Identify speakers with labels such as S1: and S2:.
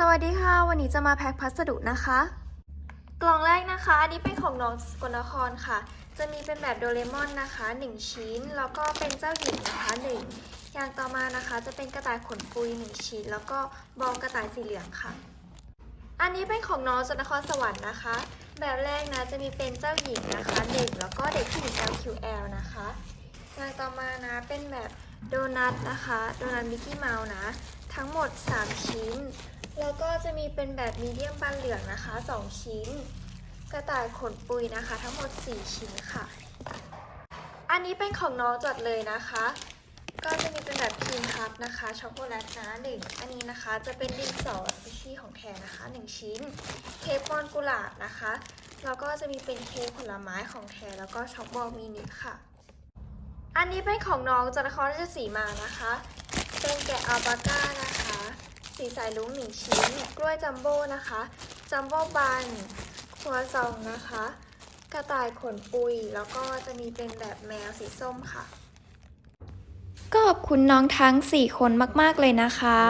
S1: สวัสดีค่ะ วันนี้จะมาแพ็คพัสดุนะคะ กล่องแรกนะคะ อันนี้เป็นของน้องสกลนครค่ะ จะมีเป็นแบบโดเรมอนนะคะ 1 ชิ้น แล้วก็เป็นเจ้าหญิงนะคะ 1 อย่างต่อมานะคะจะเป็นกระต่ายขนปุย 1 ชิ้น แล้วก็บองกระต่ายสีเหลืองค่ะ อันนี้เป็นของน้องสกลนครสวรรค์นะคะ แบบแรกนะจะมีเป็นเจ้าหญิงนะคะ 1 แล้วก็เด็กผู้หญิง LQL นะคะ อย่างต่อมานะเป็นแบบ โดนัทนะคะ โดนัทมิกกี้เมาส์นะ ทั้งหมด 3 ชิ้น แล้วก็จะมีเป็นแบบมีเดียมบานเหลืองนะคะ 2 ชิ้น กระต่ายขนปุยนะคะ ทั้งหมด 4 ชิ้นค่ะ อันนี้เป็นของน้องจัดเลยนะคะ ก็จะมีเป็นแบบครีมคัพนะคะช็อกโกแลตนะหนึ่งอันนี้นะคะจะเป็นดินสอสปิชี่ของแทนนะคะ 1 ชิ้นเค้กบอนกุหลาบนะคะแล้วก็จะมีเป็นเค้กผลไม้ของแทนแล้วก็ช็อกบอลมินิค่ะ อันนี้เป็นของน้องจากนครราชสีมานะคะ เป็นแกะอัลปาก้านะคะ สีสายลุ้งหนึ่งชิ้น กล้วยจัมโบ้นะคะ จัมโบ้บันหัวซองนะคะ กระต่ายขนปุย แล้วก็จะมีเป็นแบบแมวสีส้มค่ะ
S2: ก็ขอบคุณน้องทั้ง 4 คนมาก ๆ เลยนะคะ